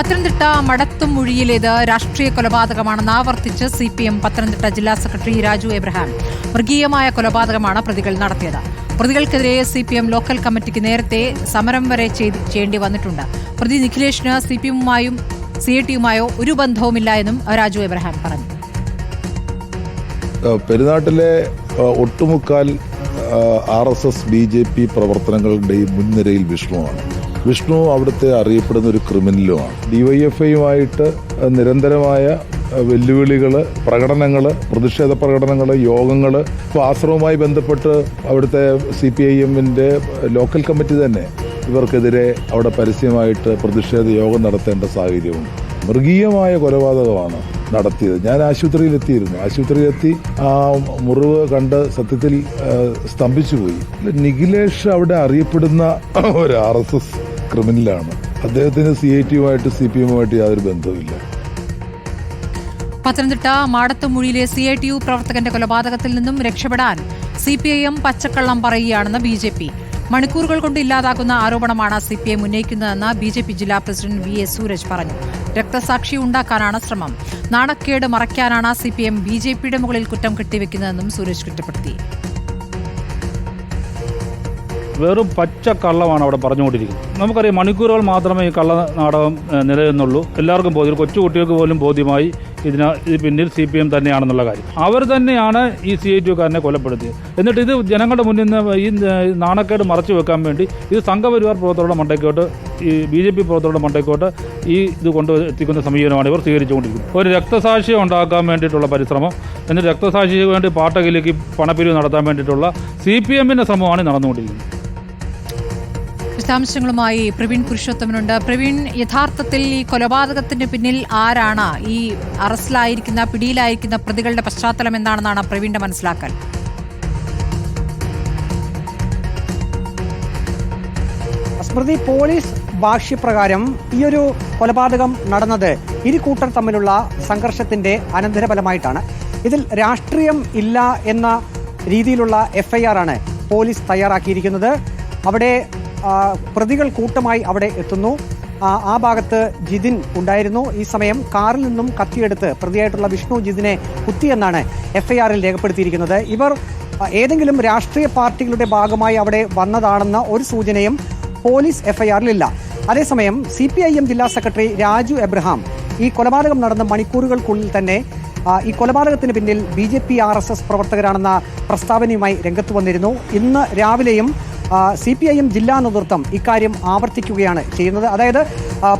പത്തനംതിട്ട മടത്തുമുഴിയിലേത് രാഷ്ട്രീയ കൊലപാതകമാണെന്ന് ആവർത്തിച്ച് C P M Pathanamthitta ജില്ലാ സെക്രട്ടറി രാജു എബ്രഹാം. മൃഗീയമായ കൊലപാതകമാണ് പ്രതികൾ നടത്തിയത്. പ്രതികൾക്കെതിരെ സി പി എം ലോക്കൽ കമ്മിറ്റിക്ക് നേരത്തെ സമരം വരെ ചെയ്യേണ്ടി വന്നിട്ടുണ്ട്. പ്രതി നിഖിലേഷിന് സി പി എമ്മുമായും സി ടിയുമായോ ഒരു ബന്ധവുമില്ല എന്നും രാജു എബ്രഹാം പറഞ്ഞു. പെരുന്നാട്ടിലെ ഒട്ടുമുക്കാൽ R S S B J P പ്രവർത്തനങ്ങളുടെയും മുൻനിരയിൽ വിഷ്ണുവാണ് വിഷ്ണു അവിടുത്തെ അറിയപ്പെടുന്ന ഒരു ക്രിമിനലുമാണ്. ഡിവൈഎഫ്ഐയുമായിട്ട് നിരന്തരമായ വെല്ലുവിളികൾ പ്രകടനങ്ങൾ പ്രതിഷേധ പ്രകടനങ്ങൾ യോഗങ്ങൾ ഇപ്പോൾ ആശ്രമവുമായി ബന്ധപ്പെട്ട് അവിടുത്തെ സി പി ഐ എമ്മിന്റെ ലോക്കൽ കമ്മിറ്റി തന്നെ ഇവർക്കെതിരെ അവിടെ പരസ്യമായിട്ട് പ്രതിഷേധ യോഗം നടത്തേണ്ട സാഹചര്യമുണ്ട്. മൃഗീയമായ കൊലപാതകമാണ് നടത്തിയത്. ഞാൻ ആശുപത്രിയിലെത്തിയിരുന്നു. ആശുപത്രിയിലെത്തി ആ മുറിവ് കണ്ട് സത്യത്തിൽ സ്തംഭിച്ചു പോയി നിഖിലേഷ് അവിടെ അറിയപ്പെടുന്ന ഒരു ആർ എസ് എസ് ക്രിമിനലാണ്. അദ്ദേഹത്തിന് സി ഐ ടിയുമായിട്ട് സി പി എമ്മുമായിട്ട് യാതൊരു ബന്ധവുമില്ല. പത്തനംതിട്ട മാടത്തുമുഴിയിലെ സി ഐ ടി യു പ്രവർത്തകന്റെ കൊലപാതകത്തിൽ നിന്നും രക്ഷപ്പെടാൻ സി പി ഐ എം പച്ചക്കള്ളം പറയുകയാണെന്ന് ബി ജെ പി മണിക്കൂറുകൾ കൊണ്ട് ഇല്ലാതാക്കുന്ന ആരോപണമാണ് സി പി എം ഉന്നയിക്കുന്നതെന്ന് ബി ജെ പി ജില്ലാ പ്രസിഡന്റ് വി എസ് സൂരജ് പറഞ്ഞു. രക്തസാക്ഷി ഉണ്ടാക്കാനാണ് ശ്രമം. നാണക്കേട് മറയ്ക്കാനാണ് C P M B J പിയുടെ മുകളിൽ കുറ്റം കെട്ടിവെക്കുന്നതെന്നും സൂരജ് കുറ്റപ്പെടുത്തി. വെറും പച്ച കള്ളമാണ് അവിടെ പറഞ്ഞുകൊണ്ടിരിക്കുന്നത്. നമുക്കറിയാം മണിക്കൂറുകൾ മാത്രമേ ഈ കള്ള നാടകം നിലനിന്നുള്ളൂ. എല്ലാവർക്കും ബോധ്യം. കൊച്ചു കുട്ടികൾക്ക് പോലും ബോധ്യമായി ഇതിന് ഇത് പിന്നിൽ സി പി എം തന്നെയാണെന്നുള്ള കാര്യം. അവർ തന്നെയാണ് ഈ സി ഐ ടിക്കാരനെ കൊലപ്പെടുത്തിയത്. എന്നിട്ട് ഇത് ജനങ്ങളുടെ മുന്നിൽ നിന്ന് ഈ നാണക്കേട് മറച്ചു വെക്കാൻ വേണ്ടി ഇത് സംഘപരിവാർ പ്രവർത്തകരുടെ മണ്ടയ്ക്കോട്ട് ഈ ബി ജെ പി പ്രവർത്തകരുടെ മണ്ടയ്ക്കോട്ട് ഈ ഇത് കൊണ്ട് എത്തിക്കുന്ന സമീപനമാണ് ഇവർ സ്വീകരിച്ചുകൊണ്ടിരിക്കുന്നത്. ഒരു രക്തസാക്ഷി ഉണ്ടാക്കാൻ വേണ്ടിയിട്ടുള്ള പരിശ്രമം എന്നിട്ട് രക്തസാക്ഷിക്ക് വേണ്ടി പാട്ടകിലേക്ക് പണപ്പിരിവ് നടത്താൻ വേണ്ടിയിട്ടുള്ള സി പി എമ്മിന്റെ ശ്രമമാണ് നടന്നുകൊണ്ടിരിക്കുന്നത്. വിശദാംശങ്ങളുമായി പ്രവീൺ പുരുഷോത്തമനുണ്ട്. പ്രവീൺ യഥാർത്ഥത്തിൽ ഈ കൊലപാതകത്തിന് പിന്നിൽ ആരാണ്? ഈ അറസ്റ്റിലായിരിക്കുന്ന പിടിയിലായിരിക്കുന്ന പ്രതികളുടെ പശ്ചാത്തലം എന്താണെന്നാണ് പ്രവീണിന്റെ മനസ്സിലാക്കൽ. സ്മൃതി പോലീസ് ഭാഷ്യപ്രകാരം ഈയൊരു കൊലപാതകം നടന്നത് ഇരു കൂട്ടർ തമ്മിലുള്ള സംഘർഷത്തിന്റെ അനന്തരഫലമായിട്ടാണ്. ഇതിൽ രാഷ്ട്രീയം ഇല്ല എന്ന രീതിയിലുള്ള എഫ്ഐആർ ആണ് പോലീസ് തയ്യാറാക്കിയിരിക്കുന്നത്. അവിടെ പ്രതികൾ കൂട്ടമായി അവിടെ എത്തുന്നു. ആ, ഭാഗത്ത് ജിതിൻ ഉണ്ടായിരുന്നു. ഈ സമയം കാറിൽ നിന്നും കത്തിയെടുത്ത് പ്രതിയായിട്ടുള്ള വിഷ്ണു ജിതിനെ കുത്തിയെന്നാണ് എഫ്ഐആറിൽ രേഖപ്പെടുത്തിയിരിക്കുന്നത്. ഇവർ ഏതെങ്കിലും രാഷ്ട്രീയ പാർട്ടികളുടെ ഭാഗമായി അവിടെ വന്നതാണെന്ന ഒരു സൂചനയും പോലീസ് എഫ്ഐആറിലില്ല അതേസമയം സി പി ഐ എം ജില്ലാ സെക്രട്ടറി രാജു എബ്രഹാം ഈ കൊലപാതകം നടന്ന മണിക്കൂറുകൾക്കുള്ളിൽ തന്നെ ഈ കൊലപാതകത്തിന് പിന്നിൽ B J P R S S പ്രവർത്തകരാണെന്ന പ്രസ്താവനയുമായി രംഗത്ത് വന്നിരുന്നു. ഇന്ന് രാവിലെയും സി പി ഐ എം ജില്ലാ നേതൃത്വം ഇക്കാര്യം ആവർത്തിക്കുകയാണ് ചെയ്യുന്നത്. അതായത്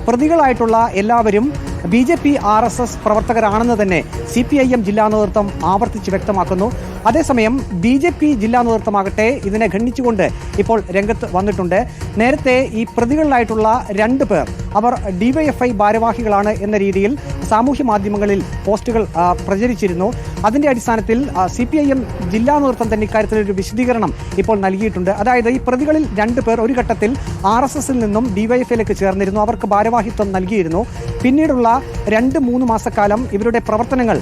പ്രതികളായിട്ടുള്ള എല്ലാവരും B J P R S S പ്രവർത്തകരാണെന്ന് തന്നെ സി പി ഐ എം ജില്ലാ നേതൃത്വം ആവർത്തിച്ച് വ്യക്തമാക്കുന്നു. അതേസമയം ബി ജെ പി ജില്ലാ നേതൃത്വമാകട്ടെ ഇതിനെ ഖണ്ഡിച്ചുകൊണ്ട് ഇപ്പോൾ രംഗത്ത് വന്നിട്ടുണ്ട്. നേരത്തെ ഈ പ്രതികളിലായിട്ടുള്ള രണ്ട് പേർ അവർ ഡിവൈഎഫ്ഐ ഭാരവാഹികളാണ് എന്ന രീതിയിൽ സാമൂഹ്യ മാധ്യമങ്ങളിൽ പോസ്റ്റുകൾ പ്രചരിച്ചിരുന്നു. അതിന്റെ അടിസ്ഥാനത്തിൽ സി പി ഐ എം ജില്ലാ നേതൃത്വം തന്നെ ഇക്കാര്യത്തിൽ ഒരു വിശദീകരണം ഇപ്പോൾ നൽകിയിട്ടുണ്ട്. അതായത് ഈ പ്രതികളിൽ രണ്ട് പേർ ഒരു ഘട്ടത്തിൽ ആർ എസ് എസിൽ നിന്നും ഡിവൈഎഫ്ഐയിലേക്ക് ചേർന്നിരുന്നു. അവർക്ക് ഭാരവാഹിത്വം നൽകിയിരുന്നു. പിന്നീടുള്ള രണ്ട് മൂന്ന് മാസക്കാലം ഇവരുടെ പ്രവർത്തനങ്ങൾ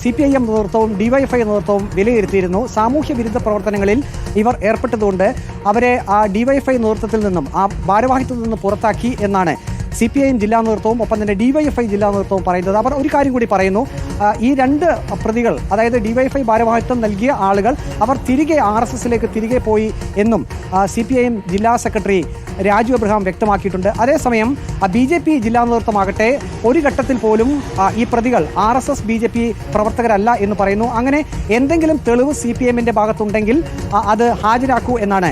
സി പി ഐ എം നേതൃത്വവും ഡിവൈഎഫ്ഐ നേതൃത്വവും വിലയിരുത്തിയിരുന്നു. സാമൂഹ്യ വിരുദ്ധ പ്രവർത്തനങ്ങളിൽ ഇവർ ഏർപ്പെട്ടതുകൊണ്ട് അവരെ ആ ഡിവൈഫൈ നേതൃത്വത്തിൽ നിന്നും ആ ഭാരവാഹിത്വത്തിൽ നിന്ന് പുറത്താക്കി എന്നാണ് സി പി ഐ എം ജില്ലാ നേതൃത്വവും ഒപ്പം തന്നെ ഡിവൈഎഫ്ഐ ജില്ലാ നേതൃത്വവും പറയുന്നത് അവർ ഒരു കാര്യം കൂടി പറയുന്നു. ഈ രണ്ട് പ്രതികൾ അതായത് ഡിവൈഎഫ്ഐ ഭാരവാഹിത്വം നൽകിയ ആളുകൾ അവർ തിരികെ ആർ എസ് എസിലേക്ക് തിരികെ പോയി എന്നും സി പി ഐ എം ജില്ലാ സെക്രട്ടറി രാജു അബ്രഹാം വ്യക്തമാക്കിയിട്ടുണ്ട്. അതേസമയം ബി ജെ പി ജില്ലാ നേതൃത്വമാകട്ടെ ഒരു ഘട്ടത്തിൽ പോലും ഈ പ്രതികൾ R S S B J P പ്രവർത്തകരല്ല എന്ന് പറയുന്നു. അങ്ങനെ എന്തെങ്കിലും തെളിവ് സി പി എമ്മിന്റെ ഭാഗത്തുണ്ടെങ്കിൽ അത് ഹാജരാക്കൂ എന്നാണ്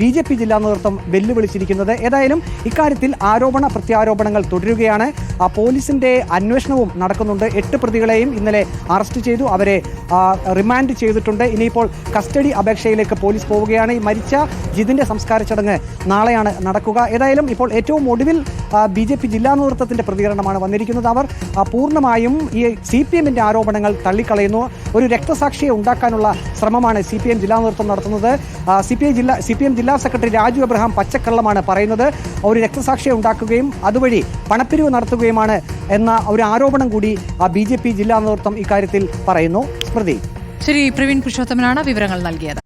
ബി ജെ പി ജില്ലാ നേതൃത്വം വെല്ലുവിളിച്ചിരിക്കുന്നത്. ഏതായാലും ഇക്കാര്യത്തിൽ ആരോപണ പ്രത്യാരോപണങ്ങൾ തുടരുകയാണ്. ആ, പോലീസിന്റെ അന്വേഷണവും നടക്കുന്നുണ്ട്. എട്ട് പ്രതികളെയും ഇന്നലെ അറസ്റ്റ് ചെയ്തു. അവരെ റിമാൻഡ് ചെയ്തിട്ടുണ്ട്. ഇനിയിപ്പോൾ കസ്റ്റഡി അപേക്ഷയിലേക്ക് പോലീസ് പോവുകയാണ്. ഈ മരിച്ച ജിതിന്റെ സംസ്കാര ചടങ്ങ് നാളെയാണ് നടക്കുക. ഏതായാലും ഇപ്പോൾ ഏറ്റവും ഒടുവിൽ ബി ജെ പി ജില്ലാ നേതൃത്വത്തിന്റെ പ്രതികരണമാണ് വന്നിരിക്കുന്നത്. അവർ പൂർണമായും ഈ സി പി എമ്മിന്റെ ആരോപണങ്ങൾ തള്ളിക്കളയുന്നു. ഒരു രക്തസാക്ഷിയെ ഉണ്ടാക്കാനുള്ള ശ്രമമാണ് സി പി എം ജില്ലാ നേതൃത്വം നടത്തുന്നത്. സി പി ഐ ജില്ലാ സി പി എം ജില്ലാ സെക്രട്ടറി രാജു അബ്രഹാം പച്ചക്കള്ളമാണ് പറയുന്നത്. ഒരു രക്തസാക്ഷിയെ ഉണ്ടാക്കുകയും അതുവഴി പണപ്പിരിവ് നടത്തുകയുമാണ് എന്ന ഒരു ആരോപണം കൂടി ബി ജെ പി ജില്ലാ നേതൃത്വം ഇക്കാര്യത്തിൽ പറയുന്നു. സ്മൃതി. ശരി പ്രവീൺ പുരുഷോത്തമനാണ് വിവരങ്ങൾ നൽകിയത്.